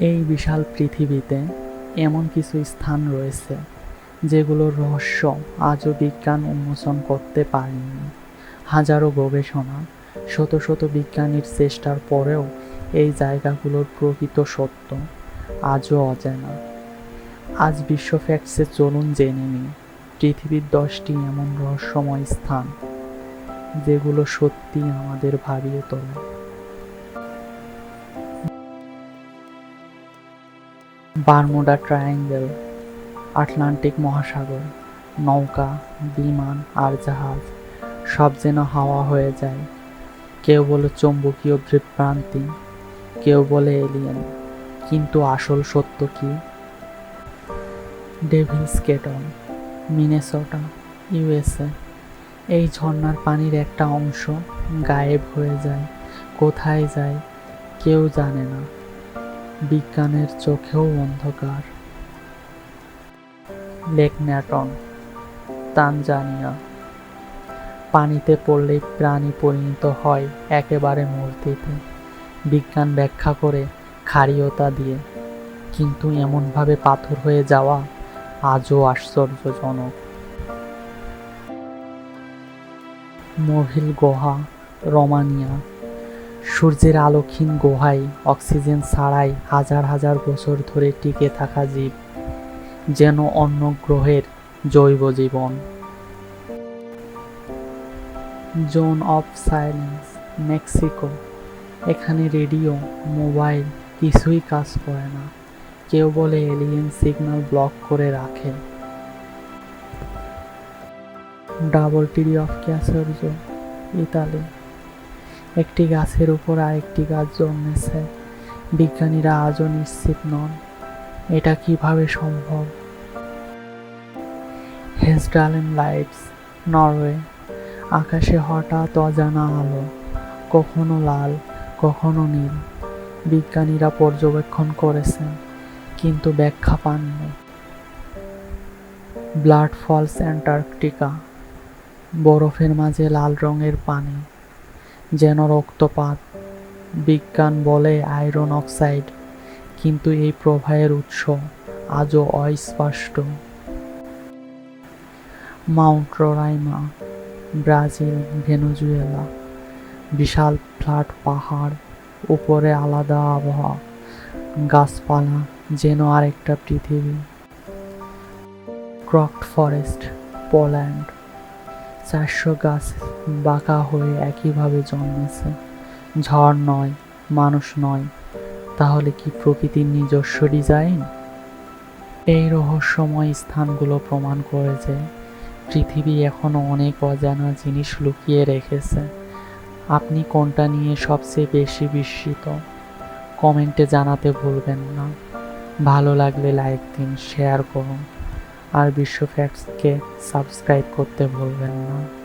এই বিশাল পৃথিবীতে এমন কিছু স্থান রয়েছে যেগুলোর রহস্য আজও বিজ্ঞান উন্মোচন করতে পারেনি। হাজারো গবেষণা, শত শত বিজ্ঞানীর চেষ্টার পরেও এই জায়গাগুলোর প্রকৃত সত্য আজও অজানা। আজ বিশ্ব ফ্যাক্টসে চলুন জেনে নিই, পৃথিবীর দশটি এমন রহস্যময় স্থান যেগুলো সত্যি আমাদের ভাবিয়ে তোলে। বারমুডা ট্রায়াঙ্গেল, আটলান্টিক মহাসাগর, নৌকা, বিমান আর জাহাজ, সব যেন হাওয়া হয়ে যায়। কেউ বলে চৌম্বকীয় বিভ্রান্তি কেউ বলে এলিয়েন কিন্তু আসল সত্য কি? ডেভিলস কেটন, মিনেসোটা, ইউএসএ, এই ঝর্ণার পানির একটা অংশ গায়েব হয়ে যায়, কোথায় যায়, কেউ জানে না। বিজ্ঞানের চোখেও অন্ধকার। Lake Natron Tanzania. পানিতে পড়লেই প্রাণী পরিণত হয় একেবারে মূর্তিতে। বিজ্ঞান ব্যাখ্যা করে ক্ষারীয়তা দিয়ে। কিন্তু এমনভাবে পাথর হয়ে যাওয়া আজও আশ্চর্যজনক। মহিল গুহা, রোমানিয়া। সূর্যের আলোকহীন গুহায় অক্সিজেন ছাড়াই হাজার হাজার বছর ধরে টিকে থাকা জীব, যেন অন্য গ্রহের জৈব জীবন। জোন অফ সাইলেন্স মেক্সিকো এখানে রেডিও, মোবাইল কিছুই কাজ করে না। কেউ বলে এলিয়েন সিগন্যাল ব্লক করে রাখে। Double tree of Casorzo Italy একটি গাছের উপর আরেকটি গাছ জন্মেছে। বিজ্ঞানীরা আজও নিশ্চিত নন এটা কীভাবে সম্ভব। হেসডালেন লাইটস নরওয়ে আকাশে হঠাৎ অজানা আলো, কখনো লাল, কখনো নীল। বিজ্ঞানীরা পর্যবেক্ষণ করেছেন, কিন্তু ব্যাখ্যা পাননি। ব্লাড ফলস অ্যান্টার্কটিকা বরফের মাঝে লাল রঙের পানি। যেন রক্তপাত। বিজ্ঞান বলে আয়রন অক্সাইড, কিন্তু এই প্রবাহের উৎস আজও অস্পষ্ট। মাউন্ট রোরাইমা, ব্রাজিল, ভেনেজুয়েলা, বিশাল ফ্ল্যাট পাহাড়, উপরে আলাদা আবহাওয়া, গাছপালা যেন আরেকটা পৃথিবী। Crooked forest, Poland. চারশো গাছ বাঁকা হয়ে একইভাবে জন্মেছে। ঝড় নয়, মানুষ নয়, তাহলে কি প্রকৃতির নিজস্ব ডিজাইন? এই রহস্যময় স্থানগুলো প্রমাণ করে যে পৃথিবী এখনও অনেক অজানা জিনিস লুকিয়ে রেখেছে। আপনি কোনটা নিয়ে সবচেয়ে বেশি বিস্মিত? কমেন্টে জানাতে ভুলবেন না। ভালো লাগলে লাইক দিন, শেয়ার করুন। আর বিশ্ব ফ্যাক্টসকে সাবস্ক্রাইব করতে ভুলবেন না।